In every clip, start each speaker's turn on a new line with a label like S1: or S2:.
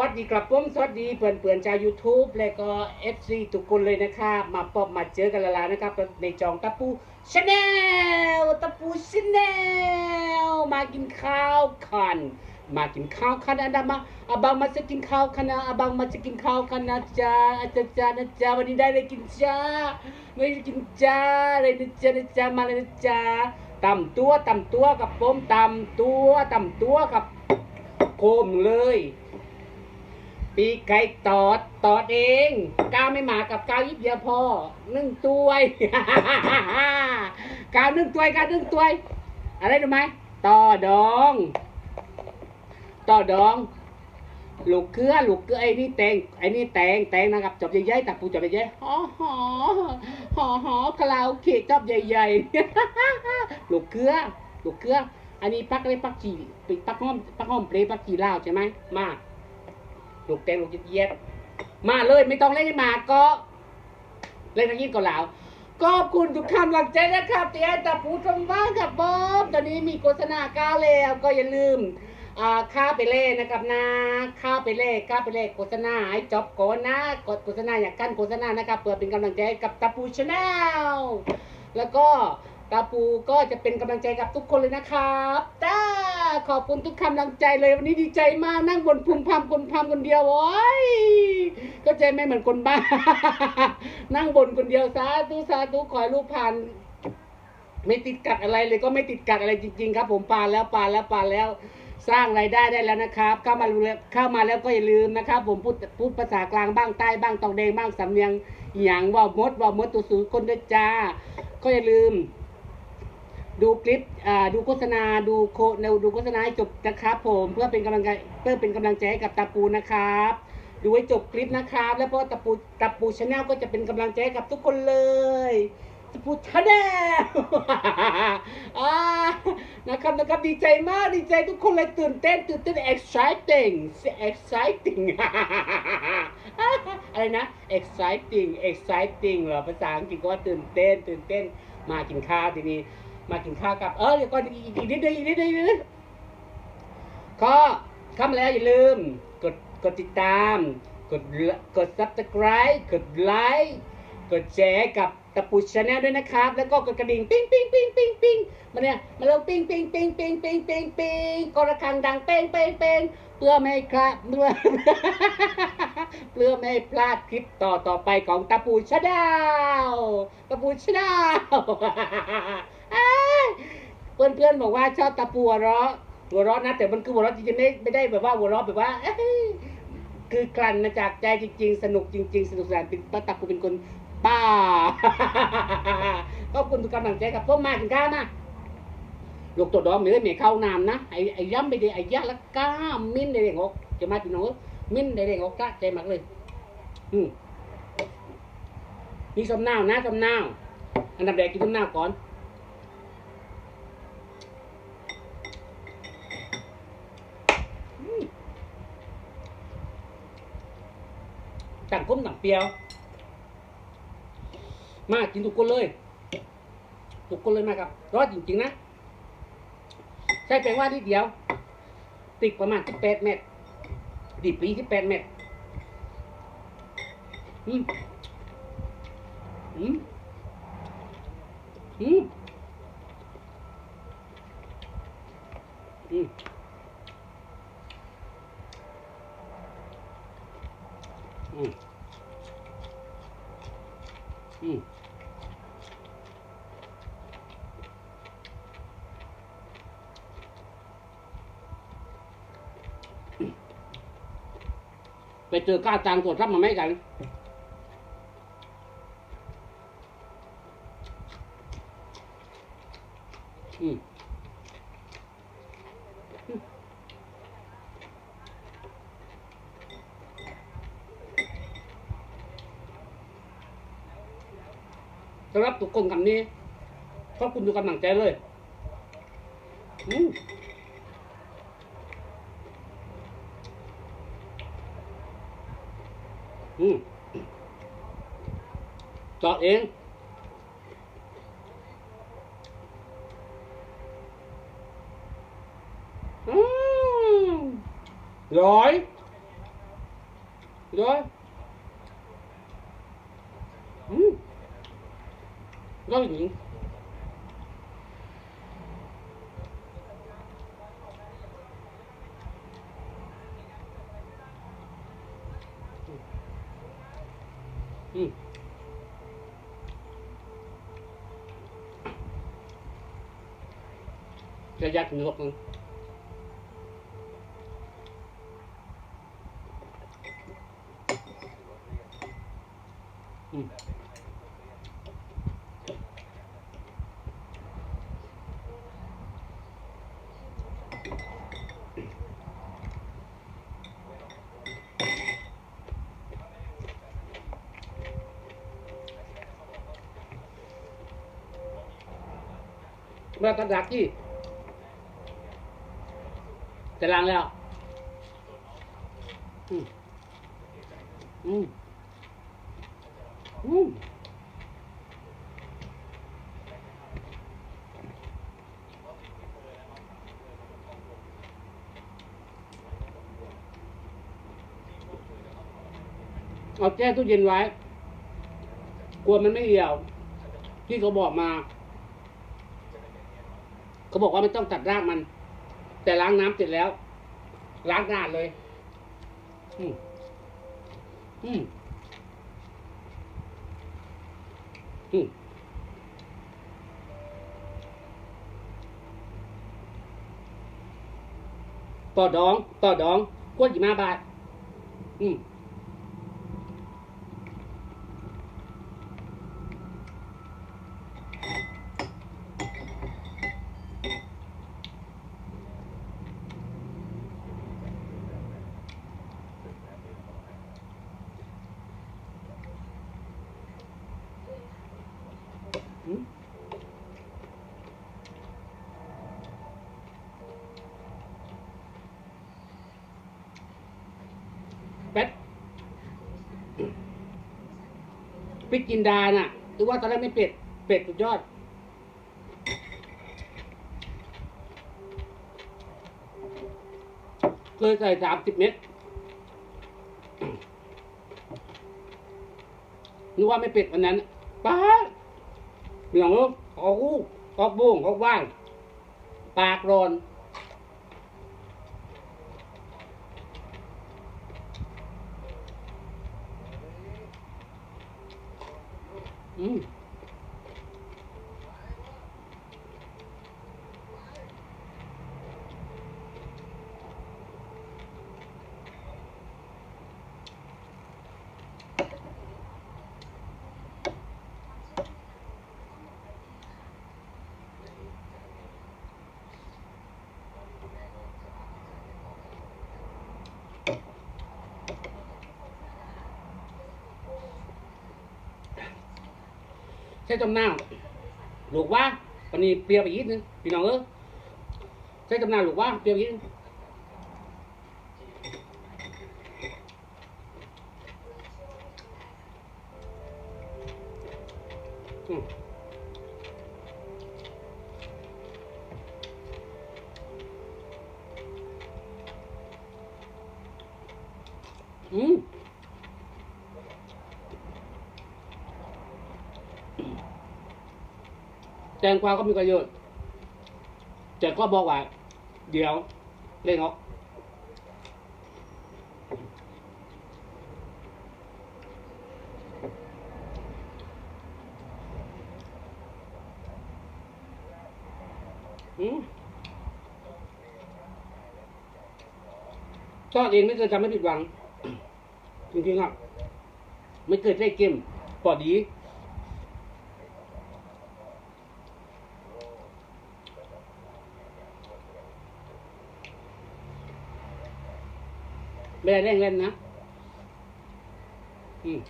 S1: วัสดีครับผมสวัสดีเพื่อนเพื่อนชาว YouTube และก็ FC ทุกคนเลยนะครับมาพบมาเจอกันแล้วล่ะนะครับ ในจองตะปูชาแนลตะปูชาแนลมากินข้าวกัน มากินข้าวกันอันะมาอาบังมาจะกินข้าวกันนะอาบังมาจะกินข้าวกันนะจ๊ะอาจารย์จ้านะจ๊ะวันนี้ได้เลยกินจ้าไม่ได้กินจ้าเลยนะจ๊ะนะจ๊ะมาเลยนะจ๊ะตำตัวตำตัวกับผมตำตัวตำตัวกับโคมเลย ปีกไก่ตอดตอดเองก้าวไม่มากับก้าวยิบเดียวพอนึ่งตัวยก้าวนึ่งตัวยก้าวนึ่งตัวยอะไรรู้ไหมต่อดอง ต่อดองลูกเกลือลูกเกลือไอ้นี่แตงไอ้นี่แตงแตงนะครับจบใหญ่ๆตับปูจบใหญ่ๆหอหอหอหอคาราโอเกะจอบใหญ่ๆลูกเกลือลูกเกลืออันนี้ปักอะไรปักจีปักห้อมปักห้อมเปรย์ปักจีลาวใช่ไหมมา ลูกแตงลูกเย็ดๆมาเลยไม่ต้องเล่นให้มาก็เล่นทางนี้ก็แล้วขอบคุณทุกคำหลังใจนะครับที่ให้ตาปูทำบ้านกับบอมตอนนี้มีโฆษณาก้าวแล้วก็อย่าลืมอ่าค่าไปเล่นะครับนะค่าไปเล่ค่าไปเล่โฆษณาให้จบก่อนนะกดโฆษณาอย่ากั้นโฆษณานะครับเพื่อเป็นกำลังใจกับตาปูชาแนลแล้วก็ ตาปูก็จะเป็นกำลังใจกับทุกคนเลยนะครับจ้าขอบคุณทุกคำลังใจเลยวันนี้ดีใจมากนั่งบนพุงพำคนพำคนเดียวโอ้ยก็ใจไม่เหมือนคนบ้า นั่งบนคนเดียวสาธุสาธุขอให้ลูกผ่านไม่ติดกัดอะไรเลยก็ไม่ติดกัดอะไรจริง ๆ ครับ ผมปานแล้วปานแล้วปานแล้วสร้างรายได้ได้แล้วนะครับ เข้ามาเข้ามาแล้วก็อย่าลืมนะครับ ผมพูดพูดภาษากลางบ้างใต้บ้างตองแดงบ้างสำเนียงอหย่างว่ามดว่ามดตัวสูงคนด้วยจ้า ก็อย่าลืม ดูคลิปอ่าดูโฆษณาดูโคดูโฆษณาให้จบนะครับ ผมเพื่อเป็นกำลังใจเพื่อเป็นกำลังใจให้กับตาปูนะครับ ดูให้จบคลิปนะครับ แล้วเพราะตาปูตาปูชาแนลก็จะเป็นกำลังใจให้กับทุกคนเลยตาปูชาแนลนะครับนะครับดีใจมากดีใจทุกคนเลยตื่นเต้นตื่นเต้น exciting exciting อะไรนะ exciting exciting เหรอภาษาอังกฤษก็ว่าตื่นเต้นตื่นเต้นมากินข้าวทีนี้ มากินข้าวกับ เออเดี๋ยวก่อนอีกนิดนึงอีกนิดนึงอีกนิดก็เข้ามาแล้วอย่าลืม กดกดติดตาม กดกด subscribe กดไลค์กดแชร์กับตะปูชาแนลด้วยนะครับ แล้วก็กดกระดิ่งปิ้งปิ้งปิ้งปิ้งปิ้งมาเนี่ยมาลงปิ้งปิ้งปิ้งปิ้งปิ้งปิ้งปิ้งกดระฆังดังเป้งเป้งเป้งเพื่อไม่คลาดเพื่อเพื่อไม่พลาดคลิปต่อต่อไปของตะปูชาแนลตะปูชาแนล เพื่อนเพื่อนๆบอกว่าชอบตะปูหัวเราะหัวเราะนะ แต่มันคือหัวเราะจริงๆไม่ไม่ได้แบบว่าหัวเราะแบบว่าคือกลั่นมาจากใจจริง ๆ สนุกจริง ๆ สนุกสนานเป็นป้าตะปูเป็นคนป้าขอบคุณทุกกำลังใจกับพวกมากินข้าวมาลูกตัวดอมไม่ได้ไม่เข้านามนะไอ้ไอ้ย้ำไปดีไอ้ยะละก้ามิ้นในเรื่องอกจะมาพี่น้องเอ้ยมิ้นในเรื่องอกกะใจมากเลย อืมนี่สมนาวนะสมนาวอันดับแรกกินสมนาวก่อน ต่างก้มต่างเปียว มากินทุกคนเลยทุกคนเลยมาครับรอดจริงๆนะ ใช้แปลงว่าที่เดียว ติดประมาณที่แปดเมตรดิบปีที่แปดเมตรอืมอืมอืม อืม อืมอืมไปเจอก้าจางตรวจรับมาไหมกัน สำหรับทุกคนคำนี้ขอบคุณทุกกำลังใจเลยอืมอืมจอดเองอืมร้อย ย่ายหญิงอืมจะยัดนกมันอืม เมื่อกระดังที่จะล้างแล้ว อืมอืมอืมเอาแช่ตู้เย็นไว้ กลัวมันไม่เหี่ยว ที่เขาบอกมา เขาบอกว่าไม่ต้องตัดรากมัน แต่ล้างน้ำเสร็จแล้ว ล้างหน้าเลย อืมอืมอืมต่อดอง ต่อดองกวดยี่มาบาท อืม อืมเป็ดกินดาน่ะหรือว่าตอนแรกไม่เป็ด เป็ดสุดยอดเคยใส่สามสิบเม็ดนึกว่าไม่เป็ดวันนั้นป้า เหนียงออกอู้ออกบุ้งออกว่าง ปากรอนอืม ช้จำนาหลูกว่าวันนี้เปรียบไปอีกนึงพี่น้องเออใช้จำนาหลูกว่าเปรียวอีกนิดนึง แตงกวาก็มีประโยชน์ แต่ก็บอกว่า เดี๋ยวเล่นออกอืมทอดเองไม่เคยทำให้ผิดหวังจริงๆครับ ไม่เคยได้เกมปอดี ไม่ได้เร่งเล่นนะ อืม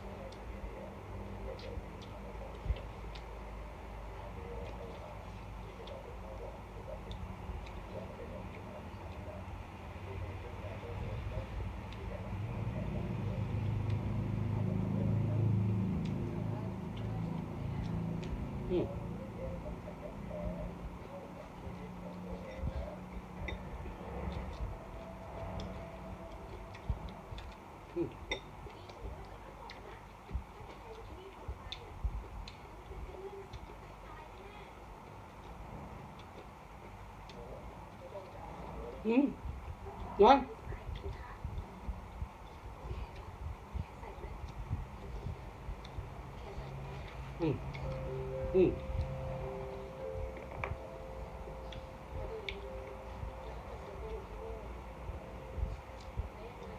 S1: อืม
S2: น้อยอืมอืม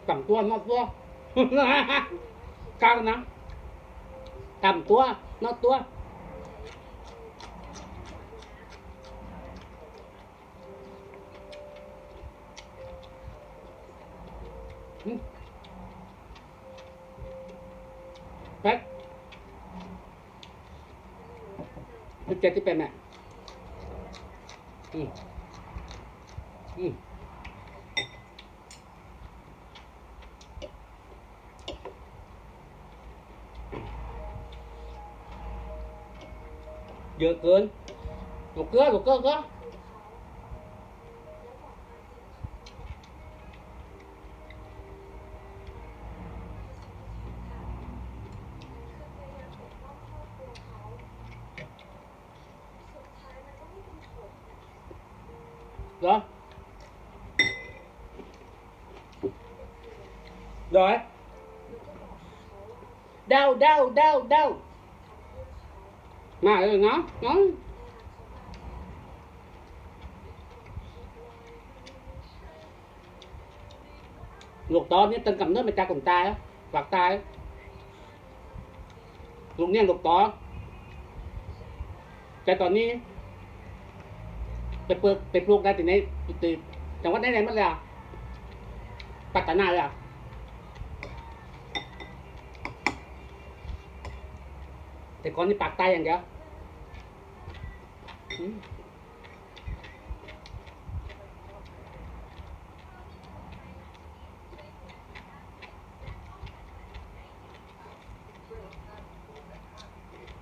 S2: ต่ำตัวนอกตัว กลางนะต่ำตัวนอกตัว อืม แป๊กสิบเจ็ดสิบแปดแม่อืมอืมเยอะเกินลูกเกลือลูกเกลือเกลือ Rồi Rồi เดาเดาเดาเดามาเลยเนาะเนาหลู
S1: กตอนนี้ตึงกับเนื้อมาจากลุ่มตายฝากตายลูงเนี่ยหลูกตอน
S2: แต่ตอนนี้ไปเปิดไปปลูกได้ที่ไหนจังหวัดไหนไหนมันเลยอะปัตตานีเลยอะ แต่ก่อนนี่ปากใต้อย่างเดียวอืม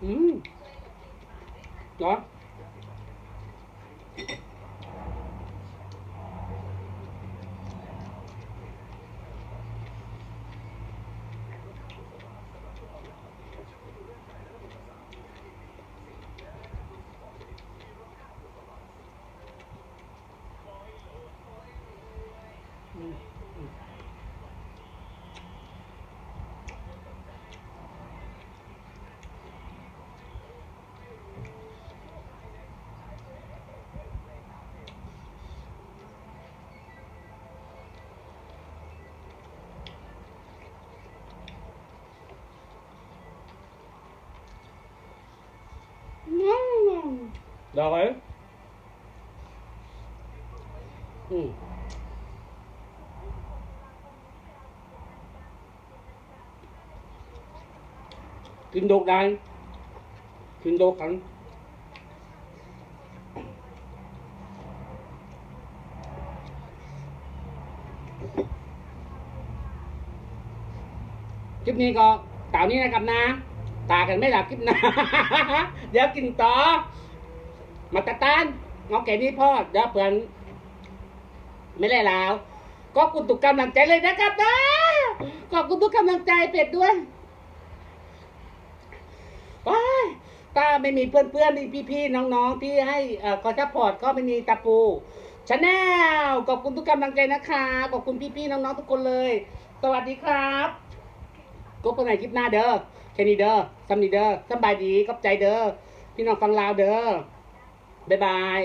S2: อื มเหรอ Rồi. Ừ. Kinh đột đây. Kinh đột hẳn. Cúp นี้ก็ต่านี้นะครับนะ ตากันไม่หลับคลิปนะ เดี๋ยวกินต่อ มาตะตานเอแก่นี้พ่อเดี๋ยวเพื่อนไม่ได้แล้ว ก็คุณทุกกำลังใจเลยนะครับนะขอบคุณทุกกำลังใจเป็ดด้วยว้ายถ้าไม่มีเพื่อนๆนี่พี่ๆน้องๆ ที่ให้เอ่อคอยซัพพอร์ตก็ไม่มีตะปูชาแนลขอบคุณทุกกำลังใจนะคะขอบคุณพี่ๆน้องๆทุกคนเลย สวัสดีครับก็เป็นไหนคลิปหน้าเด้อแค่นี้เด้อซัมนี่เด้อสบายดีขอบใจเด้อพี่น้องฟังลาวเด้อ บ๊ายบาย